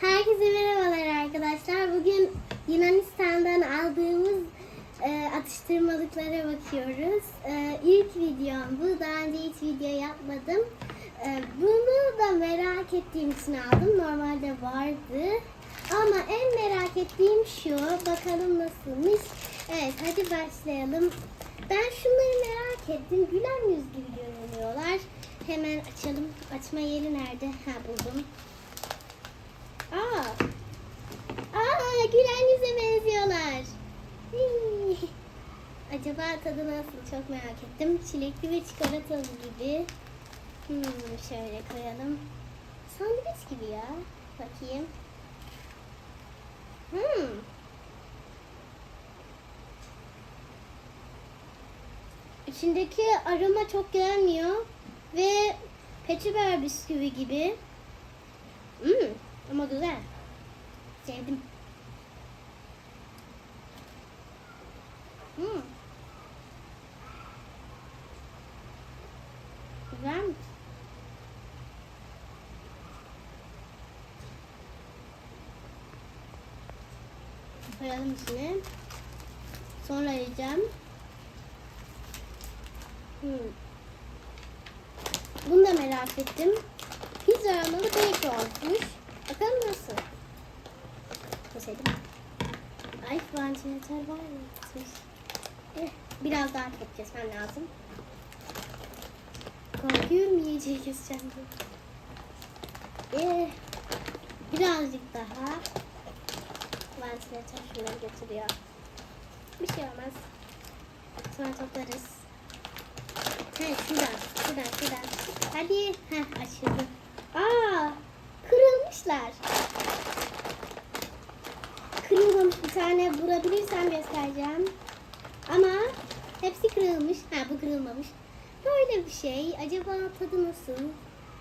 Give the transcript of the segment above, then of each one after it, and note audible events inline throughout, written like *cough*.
Herkese merhabalar arkadaşlar. Bugün Yunanistan'dan aldığımız e, atıştırmalıklara bakıyoruz. E, ilk videom bu. Daha önce hiç video yapmadım. E, bunu da merak ettiğim için aldım. Normalde vardı. Ama en merak ettiğim şu. Bakalım nasılmış. Evet hadi başlayalım. Ben şunları merak ettim. Gülen yüz gibi görünüyorlar. Hemen açalım. Açma yeri nerede? Ha buldum. Aa. Aa, gülen yüze benziyorlar. Acaba tadı nasıl? Çok merak ettim. Çilekli ve çikolatalı gibi. Hmm, şöyle koyalım. Sandviç gibi ya. Bakayım. Hmm. İçindeki aroma çok gelmiyor ve petibör bisküvi gibi. Hmm, ama güzel. Sevdim. Hmm. Güzelmiş. Koyalım içine. Sonra yiyeceğim. Hmm. Bunu da merak ettim. Pizza aromalı bake olmuş. Bakalım nasıl? Keselim. Ay vantilatör var mı? Eh, biraz daha çok kesmem lazım. Korkuyorum yiyeceği keseceğim diye. Eh, birazcık daha. Vantilatör şunları götürüyor. Bir şey olmaz. Sonra toplarız. He şuradan, şuradan, şuradan. Hadi. Heh açıldı. Aa, kırılmışlar. Kırılmamış bir tane bulabilirsem göstereceğim. Ama hepsi kırılmış. Ha bu kırılmamış. Böyle bir şey. Acaba tadı nasıl?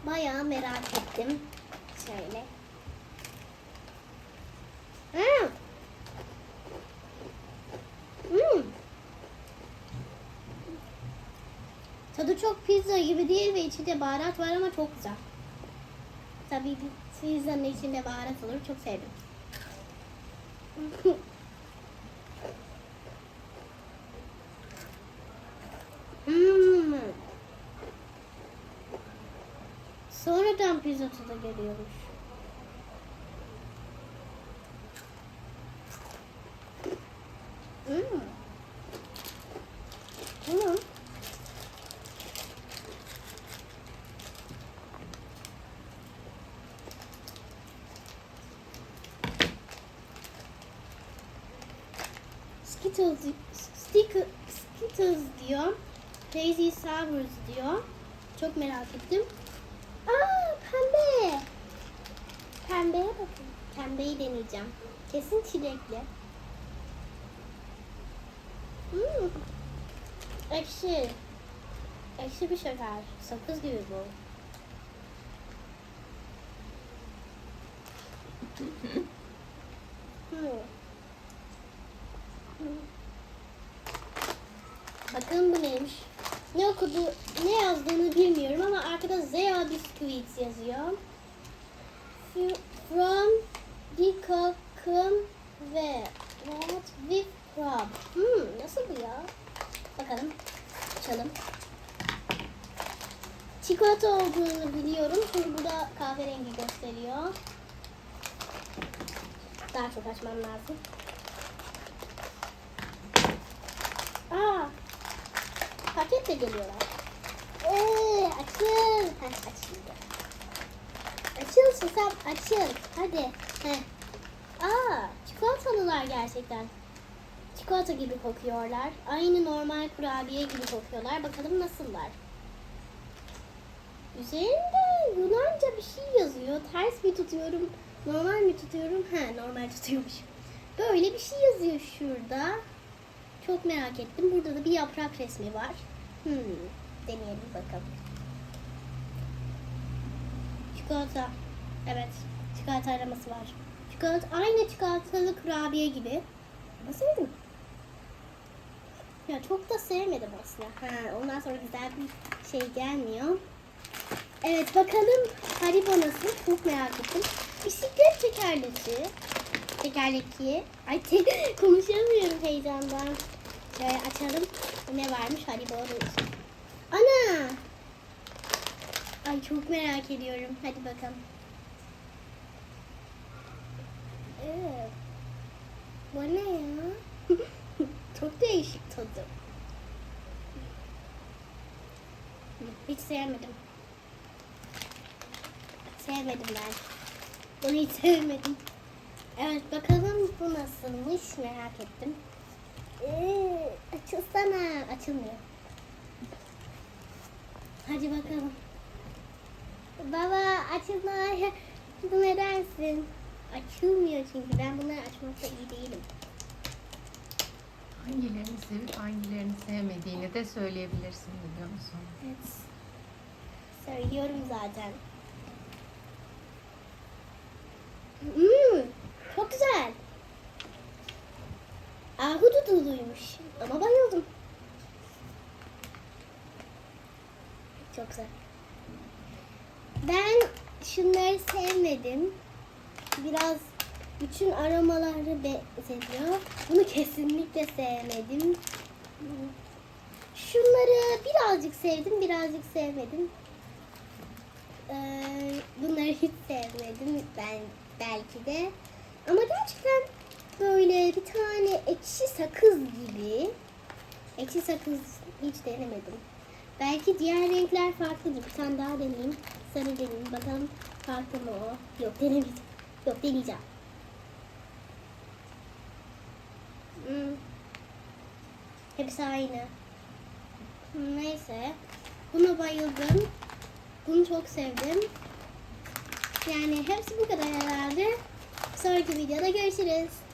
Bayağı merak ettim. Şöyle. Ha. Hmm. Tadı çok pizza gibi değil ve içinde baharat var ama çok güzel. Tabii pizzanın içinde baharat olur. Çok sevdim. hmm. Sonradan pizza tadı geliyormuş. Hmm. Hmm. Skittles, Stick- Skittles diyor. Crazy Sours diyor. Çok merak ettim. Aa pembe. Pembeye bakın. Pembeyi deneyeceğim. Kesin çilekli. Hmm. Ekşi. Ekşi bir şeker. Sakız gibi bu. Hmm. Bakalım bu neymiş? Ne okudu, ne yazdığını bilmiyorum ama arkada Zea Biscuits yazıyor. From Dikokum ve What with Crab. Hmm, nasıl bu ya? Bakalım. Açalım. Çikolata olduğunu biliyorum çünkü burada kahverengi gösteriyor. Daha çok açmam lazım. Aa, paketle geliyorlar. Ee, açıl. Heh, açıldı. Açıl susam, açıl. Hadi. Heh. Aa, çikolatalılar gerçekten. Çikolata gibi kokuyorlar. Aynı normal kurabiye gibi kokuyorlar. Bakalım nasıllar. Üzerinde Yunanca bir şey yazıyor. Ters mi tutuyorum? Normal mi tutuyorum? He, normal tutuyormuş. Böyle bir şey yazıyor şurada. Çok merak ettim. Burada da bir yaprak resmi var. Hmm, deneyelim bakalım. Çikolata. Evet, çikolata aroması var. Çikolata, aynı çikolatalı kurabiye gibi. Ama sevdim. Ya çok da sevmedim aslında. Ha, ondan sonra güzel bir şey gelmiyor. Evet bakalım Haribo nasıl? Çok merak ettim. Bisiklet çeker tekerlekli. Tekerlekli. Ay te *laughs* konuşamıyorum heyecandan. Şöyle açalım. Ne varmış? Haribo Rus. Ana! Ay çok merak ediyorum. Hadi bakalım. Ee, bu ne ya? *laughs* çok değişik tadı. Hiç sevmedim. Sevmedim ben. Bunu hiç sevmedim. Evet bakalım bu nasılmış merak ettim. Ee, açılsana. Açılmıyor. Hadi bakalım. Baba açılmaya yardım edersin. Açılmıyor çünkü ben bunları açmakta iyi değilim. Hangilerini sevip hangilerini sevmediğini de söyleyebilirsin biliyor musun? Evet. Söylüyorum zaten. Hmm, çok güzel. Ahududuluymuş. Ama bayıldım. Çok güzel. Ben şunları sevmedim. Biraz bütün aromaları benzetiyor. Bunu kesinlikle sevmedim. Şunları birazcık sevdim, birazcık sevmedim. Ee, bunları hiç sevmedim ben belki de. Ama gerçekten böyle bir tane ekşi sakız gibi. Ekşi sakız hiç denemedim. Belki diğer renkler farklıdır. Bir tane daha deneyeyim. Sarı deneyeyim. Bakalım farklı mı o? Yok denemeyeceğim. Yok deneyeceğim. Hmm. Hepsi aynı. Neyse. Buna bayıldım. Bunu çok sevdim. Yani hepsi bu kadar herhalde. Sonraki videoda görüşürüz.